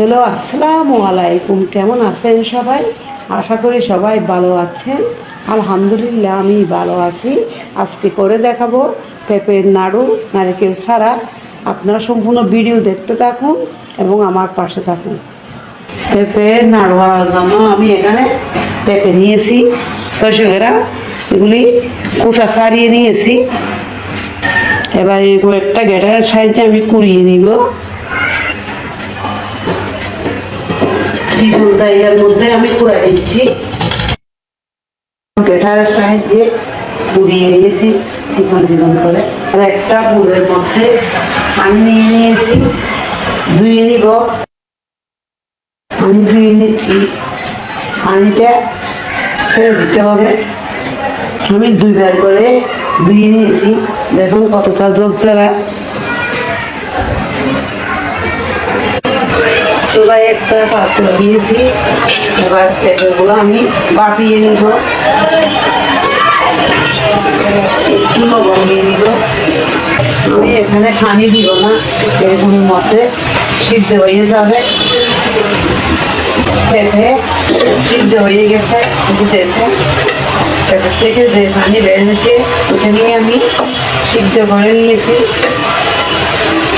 Hello, আসসালামু আলাইকুম। কেমন আছেন সবাই? আশা করি সবাই ভালো আছেন। আলহামদুলিল্লাহ, আমি ভালো আছি। আজকে করে দেখাবো পেঁপের নাড়ু, নারকেল ছাড়া। আপনারা সম্পূর্ণ ভিডিও দেখতে থাকুন এবং আমার পাশে থাকুন। পেঁপে নাড়ু জন্য আমি এখানে পেঁপে নিয়েছি। ছয়শো গ্রাম। এগুলি খোসা ছাড়িয়ে নিয়েছি। এবার এগুলো একটা গ্যাটারের সাহায্যে আমি কুড়িয়ে নিব। মধ্যে আমি কুড়া দিচ্ছি। সাহায্যে পুড়িয়ে নিয়েছি চিকন চিকন করে। আর একটা মধ্যে আমি নিয়ে ধুয়ে আমি নিচ্ছি। পানিটা ছেড়ে দিতে হবে। আমি দুইবার করে ধুয়ে নিয়েছি। দেখুন কতটা জল ছাড়া চুলায় একটা পাত্র দিয়েছি। এবার পেঁপেগুলো আমি বাপিয়ে নিব। একটু লবণ দিয়ে আমি এখানে পানি দিব না এরকমের মধ্যে সিদ্ধ হয়ে যাবে। পেঁপে সিদ্ধ হয়ে গেছে পেঁপে পেঁপে থেকে যে পানি বেরিয়েছে ওটা নিয়ে আমি সিদ্ধ করে নিয়েছি।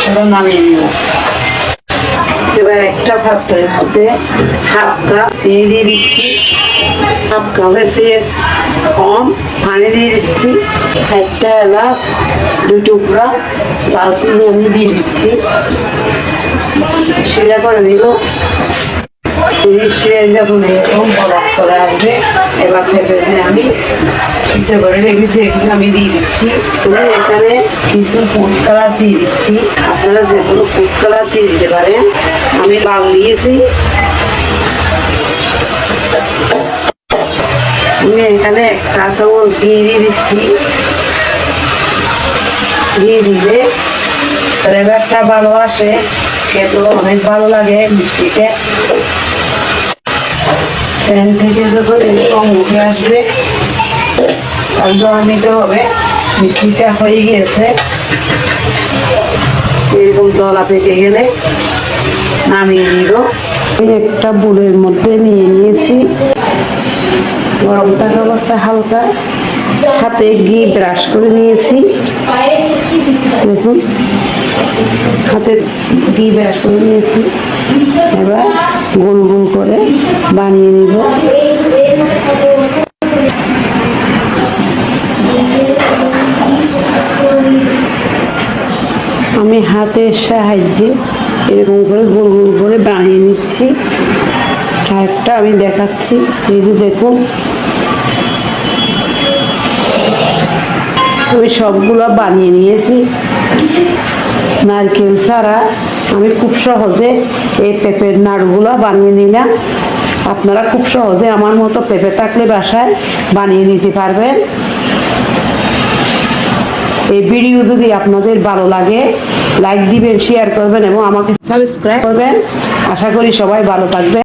এবার নামিয়ে নিব। এবার একটা পাত্রের মধ্যে হাফ কাপ চিনি দিয়ে দিচ্ছি, হাফ কাপের চেয়ে কম পানি দিয়ে দিচ্ছি, চারটা এলাচ দুই টুকরা আমি দিয়ে দিচ্ছি। সেটা করে দিব তিরিশ যখন এরকম আসবে, এবার আমি দিয়ে দিচ্ছি। তুমি এখানে কিছু কালার দিয়ে দিচ্ছি। আপনারা যে কোনো ফুড কালার দিয়ে দিতে পারেন। আমি লাল দিয়েছি। আমি এখানে এক চা চামচ ঘি দিয়ে দিচ্ছি। ঘি দিলে ফ্লেভারটা ভালো আসে, খেতেও অনেক ভালো লাগে মিষ্টিতে। প্যান থেকে যখন এরকম উঠে আসবে একদম নিতে হবে। মিষ্টিটা হয়ে গিয়েছে। এরকম দলা পেকে গেলে নামিয়ে নিব। একটা বুলের মধ্যে নিয়ে নিয়েছি। গরম থাকা অবস্থায় হালকা। হাতে ঘি ব্রাশ করে নিয়েছি। দেখুন, হাতে ঘি ব্রাশ করে নিয়েছি। এবার গোল গোল করে বানিয়ে নিব। আমি হাতের সাহায্যে এরকম করে গোল গোল করে বানিয়ে নিচ্ছি। আরেকটা আমি দেখাচ্ছি, এই যে দেখুন। আমি সবগুলো বানিয়ে নিয়েছি। নারকেল ছাড়া আমি খুব সহজে এই পেঁপের নাড়ুগুলো বানিয়ে নিলাম। আপনারা খুব সহজে আমার মতো পেঁপে থাকলে বাসায় বানিয়ে নিতে পারবেন। এই ভিডিও যদি আপনাদের ভালো লাগে লাইক দিবেন শেয়ার করবেন এবং আমাকে সাবস্ক্রাইব করবেন। আশা করি সবাই ভালো থাকবেন।